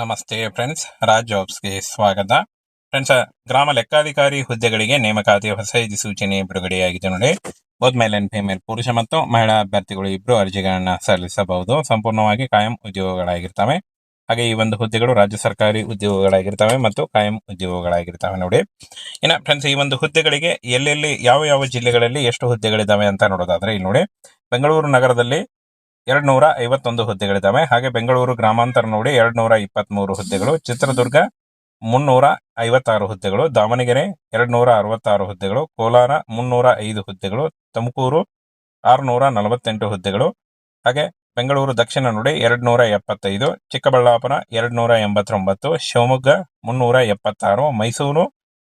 ನಮಸ್ತೆ ಫ್ರೆಂಡ್ಸ್ ರಾಜ್ ಜಾಬ್ಸ್ಗೆ ಸ್ವಾಗತ. ಫ್ರೆಂಡ್ಸ್ ಗ್ರಾಮ ಲೆಕ್ಕಾಧಿಕಾರಿ ಹುದ್ದೆಗಳಿಗೆ ನೇಮಕಾತಿ ಹೊಸ ಸೂಚನೆ ಬಿಡುಗಡೆಯಾಗಿದೆ ನೋಡಿ. ಬೋತ್ ಮೇಲ್ ಅಂಡ್ ಫಿಮೇಲ್ ಪುರುಷ ಮತ್ತು ಮಹಿಳಾ ಅಭ್ಯರ್ಥಿಗಳು ಇಬ್ಬರು ಅರ್ಜಿಗಳನ್ನು ಸಲ್ಲಿಸಬಹುದು. ಸಂಪೂರ್ಣವಾಗಿ ಕಾಯಂ ಉದ್ಯೋಗಗಳಾಗಿರ್ತವೆ. ಹಾಗೆ ಈ ಒಂದು ಹುದ್ದೆಗಳು ರಾಜ್ಯ ಸರ್ಕಾರಿ ಉದ್ಯೋಗಗಳಾಗಿರ್ತವೆ ಮತ್ತು ಕಾಯಂ ಉದ್ಯೋಗಗಳಾಗಿರ್ತವೆ ನೋಡಿ. ಇನ್ನ ಫ್ರೆಂಡ್ಸ್ ಈ ಒಂದು ಹುದ್ದೆಗಳಿಗೆ ಎಲ್ಲೆಲ್ಲಿ, ಯಾವ ಯಾವ ಜಿಲ್ಲೆಗಳಲ್ಲಿ ಎಷ್ಟು ಹುದ್ದೆಗಳಿದ್ದಾವೆ ಅಂತ ನೋಡೋದಾದ್ರೆ ಇಲ್ಲಿ ನೋಡಿ. ಬೆಂಗಳೂರು ನಗರದಲ್ಲಿ ಎರಡ್ ನೂರ ಐವತ್ತೊಂದು ಹುದ್ದೆಗಳಿದ್ದಾವೆ. ಹಾಗೆ ಬೆಂಗಳೂರು ಗ್ರಾಮಾಂತರ ನೋಡಿ ಎರಡ್ ನೂರ ಇಪ್ಪತ್ತ್ ಮೂರು ಹುದ್ದೆಗಳು, ಚಿತ್ರದುರ್ಗ ಮುನ್ನೂರ ಐವತ್ತಾರು ಹುದ್ದೆಗಳು, ದಾವಣಗೆರೆ ಎರಡ್ ನೂರ ಅರವತ್ತಾರು ಹುದ್ದೆಗಳು, ಕೋಲಾರ ಮುನ್ನೂರ ಐದು ಹುದ್ದೆಗಳು, ತುಮಕೂರು ಆರುನೂರ ನಲವತ್ತೆಂಟು ಹುದ್ದೆಗಳು. ಹಾಗೆ ಬೆಂಗಳೂರು ದಕ್ಷಿಣ ನುಡಿ ಎರಡ್ನೂರ ಎಪ್ಪತ್ತೈದು ಚಿಕ್ಕಬಳ್ಳಾಪುರ ಎರಡ್ ನೂರ ಎಂಬತ್ತೊಂಬತ್ತು ಶಿವಮೊಗ್ಗ ಮುನ್ನೂರ ಎಪ್ಪತ್ತಾರು ಮೈಸೂರು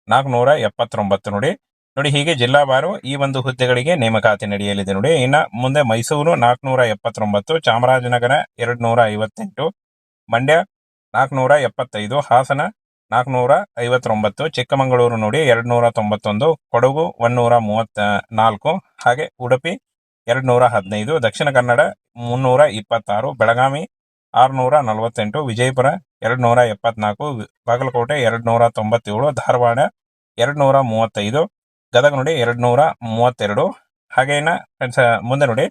ನಾಲ್ಕುನೂರ ಎಪ್ಪತ್ತೊಂಬತ್ತು ನೋಡಿ ನೋಡಿ, ಹೀಗೆ ಜಿಲ್ಲಾವಾರು ಈ ಒಂದು ಹುದ್ದೆಗಳಿಗೆ ನೇಮಕಾತಿ ನಡೆಯಲಿದೆ ನೋಡಿ. ಇನ್ನು ಮುಂದೆ ಮೈಸೂರು ನಾಲ್ಕುನೂರ ಎಪ್ಪತ್ತೊಂಬತ್ತು, ಚಾಮರಾಜನಗರ ಎರಡ್ ನೂರ ಐವತ್ತೆಂಟು, ಮಂಡ್ಯ ನಾಲ್ಕುನೂರ ಎಪ್ಪತ್ತೈದು, ಹಾಸನ ನಾಲ್ಕುನೂರ ಐವತ್ತೊಂಬತ್ತು, ಚಿಕ್ಕಮಗಳೂರು ನೋಡಿ ಎರಡ್ ನೂರ ತೊಂಬತ್ತೊಂದು, ಕೊಡಗು ಒನ್ನೂರ ಮೂವತ್ತ ನಾಲ್ಕು, ಹಾಗೆ ಉಡುಪಿ ಎರಡ್ ನೂರ ಹದಿನೈದು, ದಕ್ಷಿಣ ಕನ್ನಡ ಮುನ್ನೂರ ಇಪ್ಪತ್ತಾರು, ಬೆಳಗಾವಿ ಆರುನೂರ ನಲವತ್ತೆಂಟು, ವಿಜಯಪುರ ಎರಡ್ ನೂರ ಎಪ್ಪತ್ನಾಲ್ಕು, ಬಾಗಲಕೋಟೆ ಎರಡ್ ನೂರ ತೊಂಬತ್ತೇಳು, ಧಾರವಾಡ ಎರಡ್ ನೂರ ಮೂವತ್ತೈದು ಗದಗ ನೋಡಿ ಎರಡ್ ನೂರ ಮೂವತ್ತೆರಡು. ಹಾಗೇನ ಮುಂದೆ ನೋಡಿ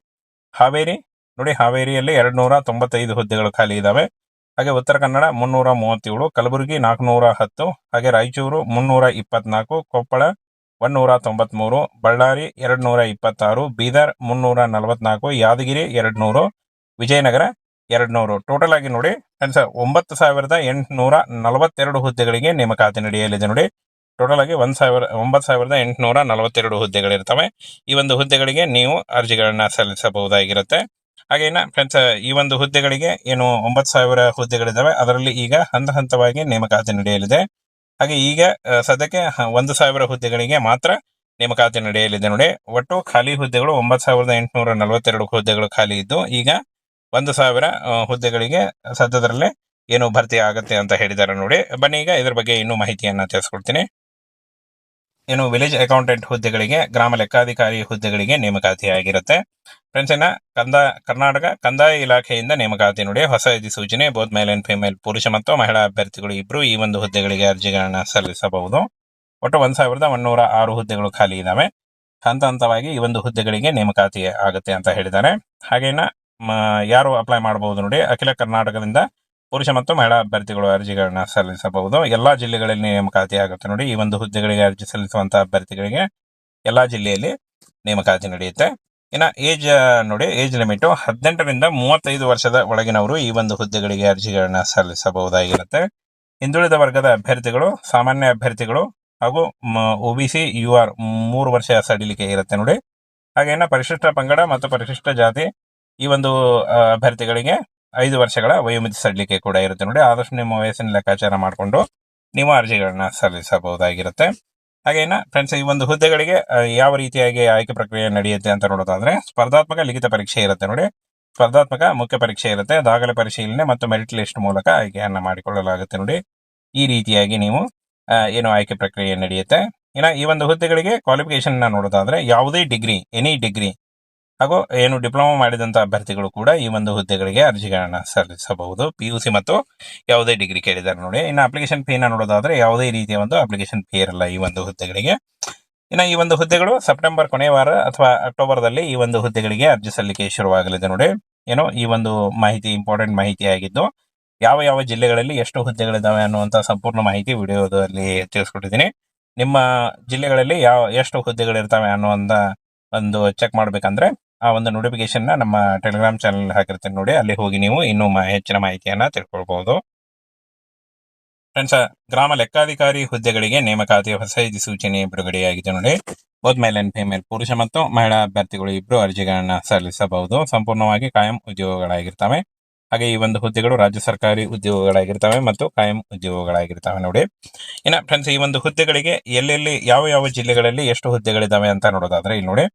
ಹಾವೇರಿ, ನೋಡಿ ಹಾವೇರಿಯಲ್ಲಿ ಎರಡು ನೂರ ತೊಂಬತ್ತೈದು ಹುದ್ದೆಗಳು ಖಾಲಿ ಇದಾವೆ. ಹಾಗೆ ಉತ್ತರ ಕನ್ನಡ ಮುನ್ನೂರ ಮೂವತ್ತೇಳು, ಕಲಬುರಗಿ ನಾಲ್ಕುನೂರ ಹತ್ತು, ಹಾಗೆ ರಾಯಚೂರು ಮುನ್ನೂರ ಇಪ್ಪತ್ನಾಲ್ಕು, ಕೊಪ್ಪಳ ಒನ್ನೂರ ತೊಂಬತ್ಮೂರು, ಬಳ್ಳಾರಿ ಎರಡ್ ನೂರ ಇಪ್ಪತ್ತಾರು, ಬೀದರ್ ಮುನ್ನೂರ ನಲವತ್ನಾಲ್ಕು, ಯಾದಗಿರಿ ಎರಡ್ ನೂರು ವಿಜಯನಗರ ಎರಡ್ ನೂರು ಟೋಟಲ್ ಆಗಿ ನೋಡಿ ಒಂಬತ್ತು ಸಾವಿರದ ಎಂಟುನೂರ ನಲವತ್ತೆರಡು ಹುದ್ದೆಗಳಿಗೆ ನೇಮಕಾತಿ ನಡೆಯಲಿದೆ ನೋಡಿ. ಟೋಟಲ್ ಆಗಿ ಒಂದ್ ಸಾವಿರ, ಒಂಬತ್ತು ಸಾವಿರದ ಎಂಟುನೂರ ನಲವತ್ತೆರಡು ಹುದ್ದೆಗಳಿರ್ತವೆ. ಈ ಒಂದು ಹುದ್ದೆಗಳಿಗೆ ನೀವು ಅರ್ಜಿಗಳನ್ನ ಸಲ್ಲಿಸಬಹುದಾಗಿರುತ್ತೆ. ಹಾಗೇನ ಫ್ರೆಂಡ್ಸ್ ಈ ಒಂದು ಹುದ್ದೆಗಳಿಗೆ ಏನು ಒಂಬತ್ತು ಸಾವಿರ ಹುದ್ದೆಗಳಿದ್ದಾವೆ, ಅದರಲ್ಲಿ ಈಗ ಹಂತ ಹಂತವಾಗಿ ನೇಮಕಾತಿ ನಡೆಯಲಿದೆ. ಹಾಗೆ ಈಗ ಸದ್ಯಕ್ಕೆ ಒಂದು ಸಾವಿರ ಹುದ್ದೆಗಳಿಗೆ ಮಾತ್ರ ನೇಮಕಾತಿ ನಡೆಯಲಿದೆ ನೋಡಿ. ಒಟ್ಟು ಖಾಲಿ ಹುದ್ದೆಗಳು ಒಂಬತ್ತು ಸಾವಿರದ ಎಂಟುನೂರ ನಲವತ್ತೆರಡು ಹುದ್ದೆಗಳು ಖಾಲಿ ಇದ್ದು, ಈಗ ಒಂದು ಸಾವಿರ ಹುದ್ದೆಗಳಿಗೆ ಸದ್ಯದರಲ್ಲೇ ಏನು ಭರ್ತಿ ಆಗುತ್ತೆ ಅಂತ ಹೇಳಿದ್ದಾರೆ ನೋಡಿ. ಬನ್ನಿ ಈಗ ಇದ್ರ ಬಗ್ಗೆ ಇನ್ನೂ ಮಾಹಿತಿಯನ್ನು ತಿಳಿಸ್ಕೊಡ್ತೀನಿ. ಏನು ವಿಲೇಜ್ ಅಕೌಂಟೆಂಟ್ ಹುದ್ದೆಗಳಿಗೆ, ಗ್ರಾಮ ಲೆಕ್ಕಾಧಿಕಾರಿ ಹುದ್ದೆಗಳಿಗೆ ನೇಮಕಾತಿ ಆಗಿರುತ್ತೆ. ಫ್ರೆಂಡ್ಸ್ ಇನ್ನ ಕಂದ, ಕರ್ನಾಟಕ ಕಂದಾಯ ಇಲಾಖೆಯಿಂದ ನೇಮಕಾತಿ ನೋಡಿ ಹೊಸ ಸೂಚನೆ ಬೋತ್ ಮೇಲ್ ಅಂಡ್ ಫಿಮೇಲ್ ಪುರುಷ ಮತ್ತು ಮಹಿಳಾ ಅಭ್ಯರ್ಥಿಗಳು ಇಬ್ಬರು ಈ ಒಂದು ಹುದ್ದೆಗಳಿಗೆ ಅರ್ಜಿಗಳನ್ನು ಸಲ್ಲಿಸಬಹುದು. ಒಟ್ಟು ಒಂದ್ ಸಾವಿರದ ಒನ್ನೂರ ಆರು ಹುದ್ದೆಗಳು ಖಾಲಿ ಇದಾವೆ. ಹಂತ ಹಂತವಾಗಿ ಈ ಒಂದು ಹುದ್ದೆಗಳಿಗೆ ನೇಮಕಾತಿ ಆಗುತ್ತೆ ಅಂತ ಹೇಳಿದ್ದಾರೆ. ಹಾಗೇನ ಯಾರು ಅಪ್ಲೈ ಮಾಡಬಹುದು ನೋಡಿ, ಅಖಿಲ ಕರ್ನಾಟಕದಿಂದ ಪುರುಷ ಮತ್ತು ಮಹಿಳಾ ಅಭ್ಯರ್ಥಿಗಳು ಅರ್ಜಿಗಳನ್ನ ಸಲ್ಲಿಸಬಹುದು. ಎಲ್ಲಾ ಜಿಲ್ಲೆಗಳಲ್ಲಿ ನೇಮಕಾತಿ ಆಗುತ್ತೆ ನೋಡಿ. ಈ ಒಂದು ಹುದ್ದೆಗಳಿಗೆ ಅರ್ಜಿ ಸಲ್ಲಿಸುವಂತಹ ಅಭ್ಯರ್ಥಿಗಳಿಗೆ ಎಲ್ಲಾ ಜಿಲ್ಲೆಯಲ್ಲಿ ನೇಮಕಾತಿ ನಡೆಯುತ್ತೆ. ಇನ್ನ ಏಜ್, ನೋಡಿ, ಏಜ್ ಲಿಮಿಟ್ ಹದಿನೆಂಟರಿಂದ ಮೂವತ್ತೈದು ವರ್ಷದ ಒಳಗಿನವರು ಈ ಒಂದು ಹುದ್ದೆಗಳಿಗೆ ಅರ್ಜಿಗಳನ್ನ ಸಲ್ಲಿಸಬಹುದಾಗಿರುತ್ತೆ. ಹಿಂದುಳಿದ ವರ್ಗದ ಅಭ್ಯರ್ಥಿಗಳು, ಸಾಮಾನ್ಯ ಅಭ್ಯರ್ಥಿಗಳು ಹಾಗೂ ಒಬಿಸಿ ಯು ಆರ್ ಮೂರು ವರ್ಷ ಸಡಿಲಿಕೆ ಇರುತ್ತೆ ನೋಡಿ. ಹಾಗೇನ ಪರಿಶಿಷ್ಟ ಪಂಗಡ ಮತ್ತು ಪರಿಶಿಷ್ಟ ಜಾತಿ ಈ ಒಂದು ಅಭ್ಯರ್ಥಿಗಳಿಗೆ ಐದು ವರ್ಷಗಳ ವಯೋಮಿತಿ ಸಡಿಲಿಕೆ ಕೂಡ ಇರುತ್ತೆ ನೋಡಿ. ಆದಷ್ಟು ನಿಮ್ಮ ವಯಸ್ಸಿನ ಲೆಕ್ಕಾಚಾರ ಮಾಡಿಕೊಂಡು ನಿಮ್ಮ ಅರ್ಜಿಗಳನ್ನ ಸಲ್ಲಿಸಬಹುದಾಗಿರುತ್ತೆ. ಹಾಗೇನ ಫ್ರೆಂಡ್ಸ್ ಈ ಒಂದು ಹುದ್ದೆಗಳಿಗೆ ಯಾವ ರೀತಿಯಾಗಿ ಆಯ್ಕೆ ಪ್ರಕ್ರಿಯೆ ನಡೆಯುತ್ತೆ ಅಂತ ನೋಡೋದಾದ್ರೆ, ಸ್ಪರ್ಧಾತ್ಮಕ ಲಿಖಿತ ಪರೀಕ್ಷೆ ಇರುತ್ತೆ ನೋಡಿ. ಸ್ಪರ್ಧಾತ್ಮಕ ಮುಖ್ಯ ಪರೀಕ್ಷೆ ಇರುತ್ತೆ. ದಾಖಲೆ ಪರಿಶೀಲನೆ ಮತ್ತು ಮೆರಿಟ್ ಲಿಸ್ಟ್ ಮೂಲಕ ಆಯ್ಕೆಯನ್ನ ಮಾಡಿಕೊಳ್ಳಲಾಗುತ್ತೆ ನೋಡಿ. ಈ ರೀತಿಯಾಗಿ ನೀವು ಏನು ಆಯ್ಕೆ ಪ್ರಕ್ರಿಯೆ ನಡೆಯುತ್ತೆ. ಇನ್ನು ಈ ಒಂದು ಹುದ್ದೆಗಳಿಗೆ ಕ್ವಾಲಿಫಿಕೇಶನ್ ನೋಡೋದಾದ್ರೆ, ಯಾವುದೇ ಡಿಗ್ರಿ ಎನಿ ಡಿಗ್ರಿ ಹಾಗೂ ಏನು ಡಿಪ್ಲೊಮಾ ಮಾಡಿದಂತ ಅಭ್ಯರ್ಥಿಗಳು ಕೂಡ ಈ ಒಂದು ಹುದ್ದೆಗಳಿಗೆ ಅರ್ಜಿಗಳನ್ನು ಸಲ್ಲಿಸಬಹುದು. ಪಿಯುಸಿ ಮತ್ತು ಯಾವುದೇ ಡಿಗ್ರಿ ಕೇಳಿದ್ದಾರೆ ನೋಡಿ. ಇನ್ನು ಅಪ್ಲಿಕೇಶನ್ ಫೀನ ನೋಡೋದಾದ್ರೆ ಯಾವುದೇ ರೀತಿಯ ಒಂದು ಅಪ್ಲಿಕೇಶನ್ ಫೀ ಇರಲ್ಲ ಈ ಒಂದು ಹುದ್ದೆಗಳಿಗೆ. ಇನ್ನು ಈ ಒಂದು ಹುದ್ದೆಗಳು ಸೆಪ್ಟೆಂಬರ್ ಕೊನೆಯ ವಾರ ಅಥವಾ ಅಕ್ಟೋಬರ್ ದಲ್ಲಿ ಈ ಒಂದು ಹುದ್ದೆಗಳಿಗೆ ಅರ್ಜಿ ಸಲ್ಲಿಕೆ ಶುರುವಾಗಲಿದೆ ನೋಡಿ. ಏನೋ ಈ ಒಂದು ಮಾಹಿತಿ ಇಂಪಾರ್ಟೆಂಟ್ ಮಾಹಿತಿ ಆಗಿದ್ದು, ಯಾವ ಯಾವ ಜಿಲ್ಲೆಗಳಲ್ಲಿ ಎಷ್ಟು ಹುದ್ದೆಗಳಿದ್ದಾವೆ ಅನ್ನುವಂತ ಸಂಪೂರ್ಣ ಮಾಹಿತಿ ವಿಡಿಯೋದಲ್ಲಿ ತಿಳಿಸ್ಕೊಟ್ಟಿದ್ದೀನಿ. ನಿಮ್ಮ ಜಿಲ್ಲೆಗಳಲ್ಲಿ ಯಾವ, ಎಷ್ಟು ಹುದ್ದೆಗಳಿರ್ತವೆ ಅನ್ನುವಂತ ಒಂದು ಚೆಕ್ ಮಾಡ್ಬೇಕಂದ್ರೆ ಆ ಒಂದು ನೋಟಿಫಿಕೇಶನ್ ನಮ್ಮ ಟೆಲಿಗ್ರಾಮ್ ಚಾನಲ್ ಹಾಕಿರ್ತೀನಿ ನೋಡಿ. ಅಲ್ಲಿ ಹೋಗಿ ನೀವು ಇನ್ನೂ ಹೆಚ್ಚಿನ ಮಾಹಿತಿಯನ್ನ ತಿಳ್ಕೊಳ್ಬಹುದು ಫ್ರೆಂಡ್ಸ್ ಗ್ರಾಮ ಲೆಕ್ಕಾಧಿಕಾರಿ ಹುದ್ದೆಗಳಿಗೆ ನೇಮಕಾತಿ ಹೊಸ ಸೂಚನೆ ಬಿಡುಗಡೆಯಾಗಿದೆ ನೋಡಿ. ಬೋತ್ ಮೇಲ್ ಅಂಡ್ ಫಿಮೇಲ್ ಪುರುಷ ಮತ್ತು ಮಹಿಳಾ ಅಭ್ಯರ್ಥಿಗಳು ಇಬ್ಬರು ಅರ್ಜಿಗಳನ್ನ ಸಲ್ಲಿಸಬಹುದು. ಸಂಪೂರ್ಣವಾಗಿ ಕಾಯಂ ಉದ್ಯೋಗಗಳಾಗಿರ್ತವೆ. ಹಾಗೆ ಈ ಒಂದು ಹುದ್ದೆಗಳು ರಾಜ್ಯ ಸರ್ಕಾರಿ ಉದ್ಯೋಗಗಳಾಗಿರ್ತವೆ ಮತ್ತು ಕಾಯಂ ಉದ್ಯೋಗಗಳಾಗಿರ್ತವೆ ನೋಡಿ. ಇನ್ನ ಫ್ರೆಂಡ್ಸ್ ಈ ಒಂದು ಹುದ್ದೆಗಳಿಗೆ ಎಲ್ಲೆಲ್ಲಿ, ಯಾವ ಯಾವ ಜಿಲ್ಲೆಗಳಲ್ಲಿ ಎಷ್ಟು ಹುದ್ದೆಗಳಿದ್ದಾವೆ ಅಂತ ನೋಡೋದಾದ್ರೆ ಇಲ್ಲಿ ನೋಡಿ.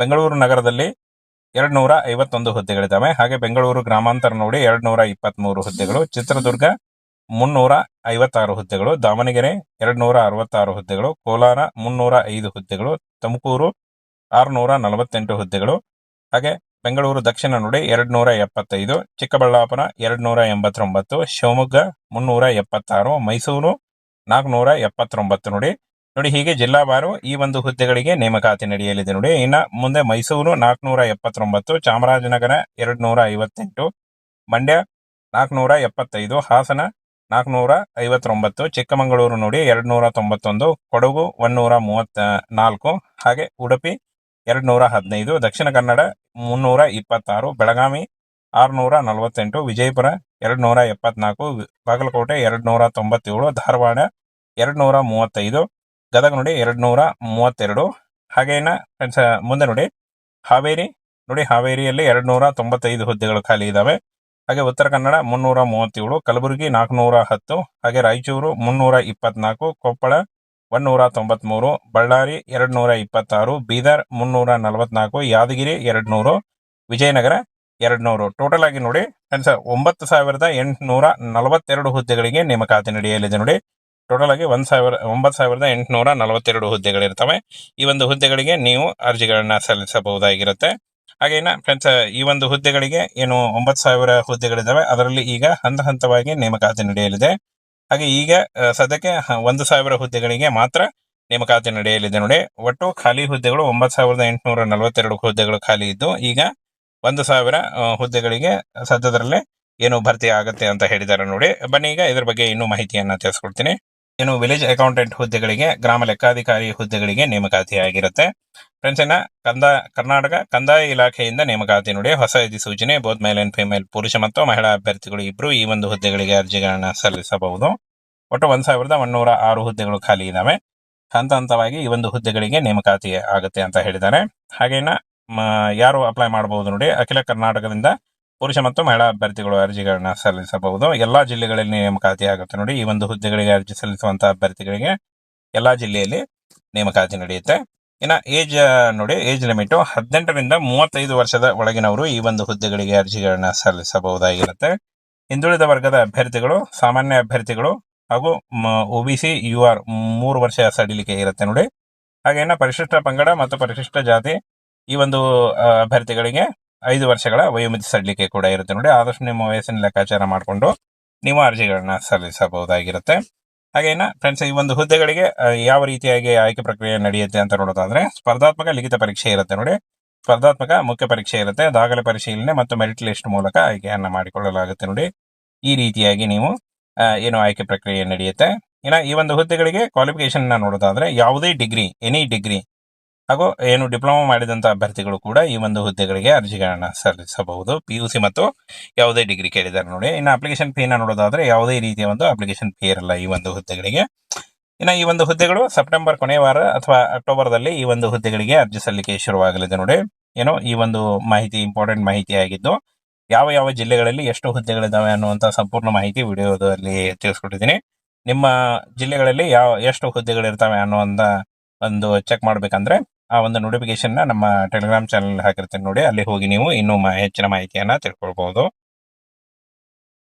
ಬೆಂಗಳೂರು ನಗರದಲ್ಲಿ ಎರಡ್ ನೂರ ಐವತ್ತೊಂದು ಹುದ್ದೆಗಳಿದ್ದಾವೆ. ಹಾಗೆ ಬೆಂಗಳೂರು ಗ್ರಾಮಾಂತರ ನೋಡಿ ಎರಡ್ ನೂರ ಇಪ್ಪತ್ತ್ ಮೂರು ಹುದ್ದೆಗಳು, ಚಿತ್ರದುರ್ಗ ಮುನ್ನೂರ ಐವತ್ತಾರು ಹುದ್ದೆಗಳು, ದಾವಣಗೆರೆ ಎರಡ್ ನೂರ ಅರವತ್ತಾರು ಹುದ್ದೆಗಳು, ಕೋಲಾರ ಮುನ್ನೂರ ಐದು ಹುದ್ದೆಗಳು, ತುಮಕೂರು ಆರುನೂರ ನಲವತ್ತೆಂಟು ಹುದ್ದೆಗಳು, ಹಾಗೆ ಬೆಂಗಳೂರು ದಕ್ಷಿಣ ನೋಡಿ ಎರಡ್ ನೂರ ಎಪ್ಪತ್ತೈದು ಚಿಕ್ಕಬಳ್ಳಾಪುರ ಎರಡ್ ನೂರ ಎಂಬತ್ತೊಂಬತ್ತು ಶಿವಮೊಗ್ಗ ಮುನ್ನೂರ ಎಪ್ಪತ್ತಾರು ಮೈಸೂರು ನಾಲ್ಕುನೂರ ಎಪ್ಪತ್ತೊಂಬತ್ತು ನೋಡಿ ನೋಡಿ, ಹೀಗೆ ಜಿಲ್ಲಾವಾರು ಈ ಒಂದು ಹುದ್ದೆಗಳಿಗೆ ನೇಮಕಾತಿ ನಡೆಯಲಿದೆ ನೋಡಿ. ಇನ್ನು ಮುಂದೆ ಮೈಸೂರು ನಾಲ್ಕುನೂರ ಎಪ್ಪತ್ತೊಂಬತ್ತು ಚಾಮರಾಜನಗರ ಎರಡು ನೂರ ಐವತ್ತೆಂಟು ಮಂಡ್ಯ ನಾಲ್ಕುನೂರ ಎಪ್ಪತ್ತೈದು ಹಾಸನ ನಾಲ್ಕುನೂರ ಐವತ್ತೊಂಬತ್ತು ಚಿಕ್ಕಮಗಳೂರು ನೋಡಿ ಎರಡು ನೂರ ತೊಂಬತ್ತೊಂದು ಕೊಡಗು ಒಂದೂರ ಮೂವತ್ತ ನಾಲ್ಕು ಹಾಗೆ ಉಡುಪಿ ಎರಡು ನೂರ ಹದಿನೈದು ದಕ್ಷಿಣ ಕನ್ನಡ ಮುನ್ನೂರ ಇಪ್ಪತ್ತಾರು ಬೆಳಗಾವಿ ಆರುನೂರ ನಲವತ್ತೆಂಟು ವಿಜಯಪುರ ಎರಡು ನೂರ ಎಪ್ಪತ್ನಾಲ್ಕು ಬಾಗಲಕೋಟೆ ಎರಡು ನೂರ ತೊಂಬತ್ತೇಳು ಧಾರವಾಡ ಎರಡು ನೂರ ಮೂವತ್ತೈದು ಗದಗ ನೋಡಿ ಎರಡ್ ನೂರ ಮೂವತ್ತೆರಡು ಹಾಗೇನ ಮುಂದೆ ನೋಡಿ. ಹಾವೇರಿ, ನೋಡಿ ಹಾವೇರಿಯಲ್ಲಿ ಎರಡು ನೂರ ತೊಂಬತ್ತೈದು ಹುದ್ದೆಗಳು ಖಾಲಿ ಇದಾವೆ. ಹಾಗೆ ಉತ್ತರ ಕನ್ನಡ ಮುನ್ನೂರ ಮೂವತ್ತೇಳು, ಕಲಬುರಗಿ ನಾಲ್ಕುನೂರ ಹತ್ತು, ಹಾಗೆ ರಾಯಚೂರು ಮುನ್ನೂರ ಇಪ್ಪತ್ನಾಲ್ಕು, ಕೊಪ್ಪಳ ಒಂದೂರ ತೊಂಬತ್ಮೂರು, ಬಳ್ಳಾರಿ ಎರಡ್ ನೂರ ಇಪ್ಪತ್ತಾರು, ಬೀದರ್ ಮುನ್ನೂರ ನಲವತ್ನಾಲ್ಕು, ಯಾದಗಿರಿ ಎರಡ್ ನೂರು ವಿಜಯನಗರ ಎರಡ್ ನೂರು ಟೋಟಲ್ ಆಗಿ ನೋಡಿ, ಫ್ರೆಂಡ್ಸ್, ಒಂಬತ್ತು ಸಾವಿರದ ಎಂಟುನೂರ ನಲವತ್ತೆರಡು ಹುದ್ದೆಗಳಿಗೆ ನೇಮಕಾತಿ ನಡೆಯಲಿದೆ ನೋಡಿ. ಟೋಟಲ್ ಆಗಿ ಒಂದ್ ಸಾವಿರ, ಒಂಬತ್ತು ಸಾವಿರದ ಎಂಟುನೂರ ನಲವತ್ತೆರಡು ಹುದ್ದೆಗಳಿರ್ತವೆ. ಈ ಒಂದು ಹುದ್ದೆಗಳಿಗೆ ನೀವು ಅರ್ಜಿಗಳನ್ನ ಸಲ್ಲಿಸಬಹುದಾಗಿರುತ್ತೆ. ಹಾಗೇನ ಫ್ರೆಂಡ್ಸ್ ಈ ಒಂದು ಹುದ್ದೆಗಳಿಗೆ ಏನು ಒಂಬತ್ತು ಸಾವಿರ ಹುದ್ದೆಗಳಿದ್ದಾವೆ ಅದರಲ್ಲಿ ಈಗ ಹಂತ ಹಂತವಾಗಿ ನೇಮಕಾತಿ ನಡೆಯಲಿದೆ. ಹಾಗೆ ಈಗ ಸದ್ಯಕ್ಕೆ ಒಂದು ಸಾವಿರ ಹುದ್ದೆಗಳಿಗೆ ಮಾತ್ರ ನೇಮಕಾತಿ ನಡೆಯಲಿದೆ ನೋಡಿ. ಒಟ್ಟು ಖಾಲಿ ಹುದ್ದೆಗಳು ಒಂಬತ್ತು ಸಾವಿರದ ಎಂಟುನೂರ ನಲವತ್ತೆರಡು ಹುದ್ದೆಗಳು ಖಾಲಿ ಇದ್ದು, ಈಗ ಒಂದು ಸಾವಿರ ಹುದ್ದೆಗಳಿಗೆ ಸದ್ಯದರಲ್ಲೇ ಏನು ಭರ್ತಿ ಆಗುತ್ತೆ ಅಂತ ಹೇಳಿದ್ದಾರೆ ನೋಡಿ. ಬನ್ನಿ ಈಗ ಇದ್ರ ಬಗ್ಗೆ ಇನ್ನೂ ಮಾಹಿತಿಯನ್ನ ತಿಳಿಸ್ಕೊಡ್ತೀನಿ. ಏನು ವಿಲೇಜ್ ಅಕೌಂಟೆಂಟ್ ಹುದ್ದೆಗಳಿಗೆ, ಗ್ರಾಮ ಲೆಕ್ಕಾಧಿಕಾರಿ ಹುದ್ದೆಗಳಿಗೆ ನೇಮಕಾತಿ ಆಗಿರುತ್ತೆ. ಫ್ರೆಂಡ್ಸ್ ಇನ್ನ, ಕಂದ, ಕರ್ನಾಟಕ ಕಂದಾಯ ಇಲಾಖೆಯಿಂದ ನೇಮಕಾತಿ ನೋಡಿ ಹೊಸ ಅಧಿಸೂಚನೆ ಬೋತ್ ಮೇಲ್ ಅಂಡ್ ಫಿಮೇಲ್ ಪುರುಷ ಮತ್ತು ಮಹಿಳಾ ಅಭ್ಯರ್ಥಿಗಳು ಇಬ್ಬರು ಈ ಒಂದು ಹುದ್ದೆಗಳಿಗೆ ಅರ್ಜಿಗಳನ್ನ ಸಲ್ಲಿಸಬಹುದು. ಒಟ್ಟು ಒಂದ್ ಸಾವಿರದ ಒಂದೂರ ಆರು ಹುದ್ದೆಗಳು ಖಾಲಿ ಇದಾವೆ. ಹಂತ ಹಂತವಾಗಿ ಈ ಒಂದು ಹುದ್ದೆಗಳಿಗೆ ನೇಮಕಾತಿ ಆಗುತ್ತೆ ಅಂತ ಹೇಳಿದ್ದಾರೆ. ಹಾಗೇನ ಯಾರು ಅಪ್ಲೈ ಮಾಡಬಹುದು ನೋಡಿ, ಅಖಿಲ ಕರ್ನಾಟಕದಿಂದ ಪುರುಷ ಮತ್ತು ಮಹಿಳಾ ಅಭ್ಯರ್ಥಿಗಳು ಅರ್ಜಿಗಳನ್ನ ಸಲ್ಲಿಸಬಹುದು. ಎಲ್ಲಾ ಜಿಲ್ಲೆಗಳಲ್ಲಿ ನೇಮಕಾತಿ ಆಗುತ್ತೆ ನೋಡಿ. ಈ ಒಂದು ಹುದ್ದೆಗಳಿಗೆ ಅರ್ಜಿ ಸಲ್ಲಿಸುವಂತಹ ಅಭ್ಯರ್ಥಿಗಳಿಗೆ ಎಲ್ಲಾ ಜಿಲ್ಲೆಯಲ್ಲಿ ನೇಮಕಾತಿ ನಡೆಯುತ್ತೆ. ಇನ್ನ ಏಜ್, ನೋಡಿ, ಏಜ್ ಲಿಮಿಟ್ ಹದಿನೆಂಟರಿಂದ ಮೂವತ್ತೈದು ವರ್ಷದ ಒಳಗಿನವರು ಈ ಒಂದು ಹುದ್ದೆಗಳಿಗೆ ಅರ್ಜಿಗಳನ್ನ ಸಲ್ಲಿಸಬಹುದಾಗಿರುತ್ತೆ. ಹಿಂದುಳಿದ ವರ್ಗದ ಅಭ್ಯರ್ಥಿಗಳು, ಸಾಮಾನ್ಯ ಅಭ್ಯರ್ಥಿಗಳು ಹಾಗೂ ಒಬಿಸಿ ಯು ಆರ್ ಮೂರು ವರ್ಷ ಸಡಿಲಿಕೆ ಇರುತ್ತೆ ನೋಡಿ. ಹಾಗೇನ ಪರಿಶಿಷ್ಟ ಪಂಗಡ ಮತ್ತು ಪರಿಶಿಷ್ಟ ಜಾತಿ ಈ ಒಂದು ಅಭ್ಯರ್ಥಿಗಳಿಗೆ ಐದು ವರ್ಷಗಳ ವಯೋಮಿತಿ ಸಡಿಲಿಕೆ ಕೂಡ ಇರುತ್ತೆ ನೋಡಿ. ಆದಷ್ಟು ನಿಮ್ಮ ವಯಸ್ಸಿನ ಲೆಕ್ಕಾಚಾರ ಮಾಡಿಕೊಂಡು ನಿಮ್ಮ ಅರ್ಜಿಗಳನ್ನ ಸಲ್ಲಿಸಬಹುದಾಗಿರುತ್ತೆ. ಹಾಗೇನ ಫ್ರೆಂಡ್ಸ್ ಈ ಒಂದು ಹುದ್ದೆಗಳಿಗೆ ಯಾವ ರೀತಿಯಾಗಿ ಆಯ್ಕೆ ಪ್ರಕ್ರಿಯೆ ನಡೆಯುತ್ತೆ ಅಂತ ನೋಡೋದಾದ್ರೆ, ಸ್ಪರ್ಧಾತ್ಮಕ ಲಿಖಿತ ಪರೀಕ್ಷೆ ಇರುತ್ತೆ ನೋಡಿ. ಸ್ಪರ್ಧಾತ್ಮಕ ಮುಖ್ಯ ಪರೀಕ್ಷೆ ಇರುತ್ತೆ. ದಾಖಲೆ ಪರಿಶೀಲನೆ ಮತ್ತು ಮೆರಿಟ್ ಲಿಸ್ಟ್ ಮೂಲಕ ಆಯ್ಕೆಯನ್ನ ಮಾಡಿಕೊಳ್ಳಲಾಗುತ್ತೆ ನೋಡಿ. ಈ ರೀತಿಯಾಗಿ ನೀವು ಏನು ಆಯ್ಕೆ ಪ್ರಕ್ರಿಯೆ ನಡೆಯುತ್ತೆ. ಇನ್ನ ಈ ಒಂದು ಹುದ್ದೆಗಳಿಗೆ ಕ್ವಾಲಿಫಿಕೇಶನ್ ನೋಡೋದಾದ್ರೆ, ಯಾವುದೇ ಡಿಗ್ರಿ ಎನಿ ಡಿಗ್ರಿ ಹಾಗೂ ಏನು ಡಿಪ್ಲೊಮಾ ಮಾಡಿದಂತ ಅಭ್ಯರ್ಥಿಗಳು ಕೂಡ ಈ ಒಂದು ಹುದ್ದೆಗಳಿಗೆ ಅರ್ಜಿಗಳನ್ನು ಸಲ್ಲಿಸಬಹುದು. ಪಿ ಮತ್ತು ಯಾವುದೇ ಡಿಗ್ರಿ ಕೇಳಿದ್ದಾರೆ ನೋಡಿ. ಇನ್ನು ಅಪ್ಲಿಕೇಶನ್ ಫೀನ ನೋಡೋದಾದ್ರೆ ಯಾವುದೇ ರೀತಿಯ ಒಂದು ಅಪ್ಲಿಕೇಶನ್ ಫೀ ಇರಲ್ಲ ಈ ಒಂದು ಹುದ್ದೆಗಳಿಗೆ. ಇನ್ನು ಈ ಒಂದು ಹುದ್ದೆಗಳು ಸೆಪ್ಟೆಂಬರ್ ಕೊನೆಯ ವಾರ ಅಥವಾ ಅಕ್ಟೋಬರ್ದಲ್ಲಿ ಈ ಒಂದು ಹುದ್ದೆಗಳಿಗೆ ಅರ್ಜಿ ಸಲ್ಲಿಕೆ ಶುರುವಾಗಲಿದೆ ನೋಡಿ. ಏನೋ ಈ ಒಂದು ಮಾಹಿತಿ ಇಂಪಾರ್ಟೆಂಟ್ ಮಾಹಿತಿ ಆಗಿದ್ದು ಯಾವ ಯಾವ ಜಿಲ್ಲೆಗಳಲ್ಲಿ ಎಷ್ಟು ಹುದ್ದೆಗಳಿದ್ದಾವೆ ಅನ್ನುವಂತ ಸಂಪೂರ್ಣ ಮಾಹಿತಿ ವಿಡಿಯೋದಲ್ಲಿ ತಿಳಿಸ್ಕೊಟ್ಟಿದ್ದೀನಿ. ನಿಮ್ಮ ಜಿಲ್ಲೆಗಳಲ್ಲಿ ಯಾವ, ಎಷ್ಟು ಹುದ್ದೆಗಳಿರ್ತವೆ ಅನ್ನುವಂತ ಒಂದು ಚೆಕ್ ಮಾಡ್ಬೇಕಂದ್ರೆ ಆ ಒಂದು ನೋಟಿಫಿಕೇಶನ್ ನಮ್ಮ ಟೆಲಿಗ್ರಾಮ್ ಚಾನಲ್ ಹಾಕಿರ್ತೀನಿ ನೋಡಿ. ಅಲ್ಲಿ ಹೋಗಿ ನೀವು ಇನ್ನೂ ಹೆಚ್ಚಿನ ಮಾಹಿತಿಯನ್ನ ತಿಳ್ಕೊಳ್ಬಹುದು